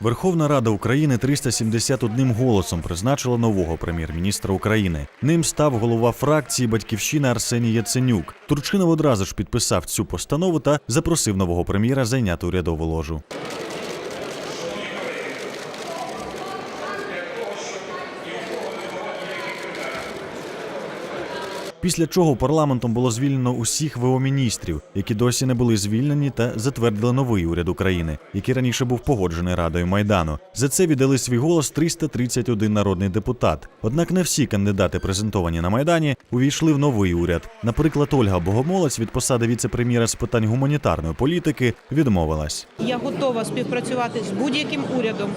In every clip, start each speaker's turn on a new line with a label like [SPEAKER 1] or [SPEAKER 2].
[SPEAKER 1] Верховна Рада України 371 голосом призначила нового прем'єр-міністра України. Ним став голова фракції Батьківщина Арсеній Яценюк. Турчинов одразу ж підписав цю постанову та запросив нового прем'єра зайняти урядову ложу. Після чого парламентом було звільнено усіх ВО міністрів, які досі не були звільнені, та затвердили новий уряд України, який раніше був погоджений Радою Майдану. За це віддали свій голос 331 народний депутат. Однак не всі кандидати, презентовані на майдані, увійшли в новий уряд. Наприклад, Ольга Богомолець від посади віце-прем'єра з питань гуманітарної політики відмовилась.
[SPEAKER 2] Я готова співпрацювати з будь-яким урядом,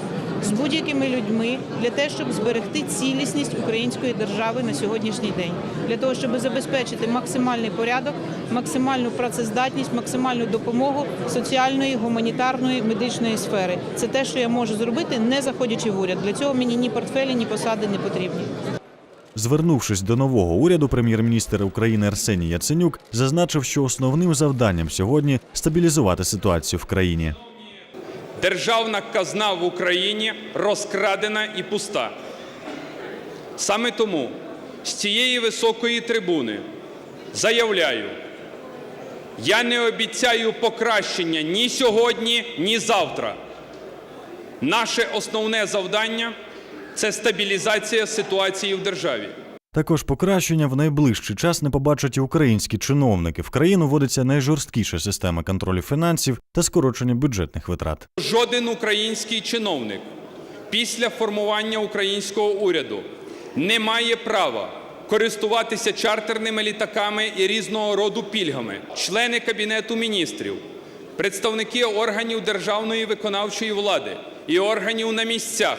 [SPEAKER 2] з будь-якими людьми для того, щоб зберегти цілісність української держави на сьогоднішній день, для того, щоб забезпечити максимальний порядок, максимальну працездатність, максимальну допомогу соціальної, гуманітарної, медичної сфери. Це те, що я можу зробити, не заходячи в уряд. Для цього мені ні портфелі, ні посади не потрібні.
[SPEAKER 1] Звернувшись до нового уряду, прем'єр-міністр України Арсеній Яценюк зазначив, що основним завданням сьогодні стабілізувати ситуацію в країні.
[SPEAKER 3] Державна казна в Україні розкрадена і пуста. Саме тому з цієї високої трибуни заявляю, я не обіцяю покращення ні сьогодні, ні завтра. Наше основне завдання це стабілізація ситуації в державі.
[SPEAKER 1] Також покращення в найближчий час не побачать і українські чиновники. В країну вводиться найжорсткіша система контролю фінансів та скорочення бюджетних витрат.
[SPEAKER 3] Жоден український чиновник після формування українського уряду не має права користуватися чартерними літаками і різного роду пільгами. Члени Кабінету міністрів, представники органів державної виконавчої влади і органів на місцях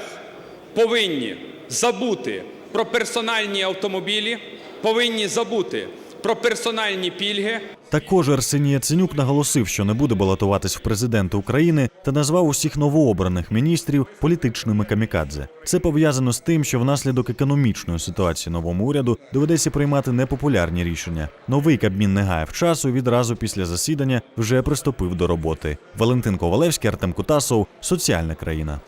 [SPEAKER 3] повинні забути про персональні автомобілі, повинні забути про персональні пільги,
[SPEAKER 1] Також Арсеній Яценюк наголосив, що не буде балотуватись в президенти України та назвав усіх новообраних міністрів політичними камікадзе. Це пов'язано з тим, що внаслідок економічної ситуації новому уряду доведеться приймати непопулярні рішення. Новий кабмін не гаяв часу відразу після засідання вже приступив до роботи. Валентин Ковалевський, Артем Кутасов, соціальна країна.